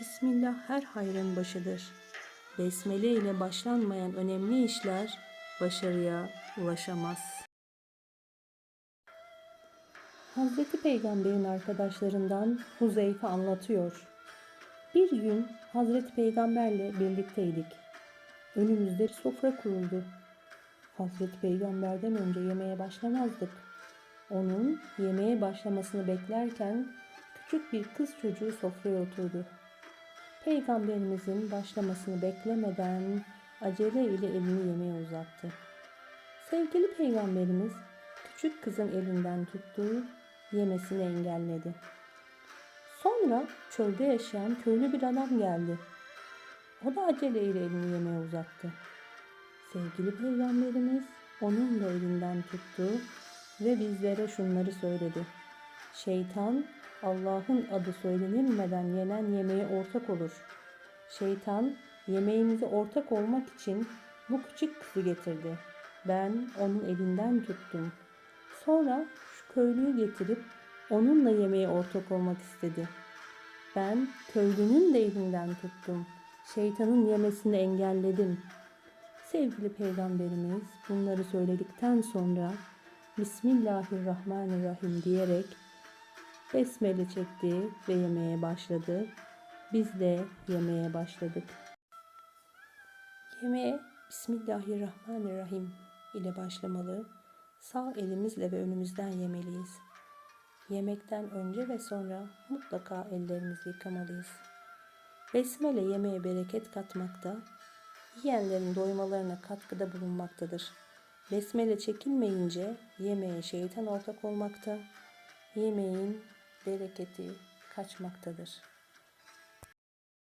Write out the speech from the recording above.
Bismillah her hayrın başıdır. Besmele ile başlanmayan önemli işler başarıya ulaşamaz. Hazreti Peygamber'in arkadaşlarından Huzeyfe anlatıyor. Bir gün Hazreti Peygamberle birlikteydik. Önümüzde bir sofra kuruldu. Hazreti Peygamber'den önce yemeğe başlamazdık. Onun yemeğe başlamasını beklerken küçük bir kız çocuğu sofraya oturdu. Peygamberimizin başlamasını beklemeden acele ile elini yemeğe uzattı. Sevgili peygamberimiz küçük kızın elinden tuttu, yemesini engelledi. Sonra çölde yaşayan köylü bir adam geldi. O da aceleyle elini yemeğe uzattı. Sevgili peygamberimiz onun da elinden tuttu ve bizlere şunları söyledi. Şeytan Allah'ın adı söylenilmeden yenen yemeğe ortak olur. Şeytan yemeğimize ortak olmak için bu küçük kızı getirdi. Ben onun elinden tuttum. Sonra şu köylüyü getirip onunla yemeğe ortak olmak istedi. Ben köylünün de elinden tuttum. Şeytanın yemesini engelledim. Sevgili peygamberimiz bunları söyledikten sonra Bismillahirrahmanirrahim diyerek besmele çekti ve yemeye başladı. Biz de yemeye başladık. Yemeğe Bismillahirrahmanirrahim ile başlamalı. Sağ elimizle ve önümüzden yemeliyiz. Yemekten önce ve sonra mutlaka ellerimizi yıkamalıyız. Besmele yemeğe bereket katmakta, yiyenlerin doymalarına katkıda bulunmaktadır. Besmele çekilmeyince yemeğe şeytan ortak olmakta, yemeğin bereketi kaçmaktadır.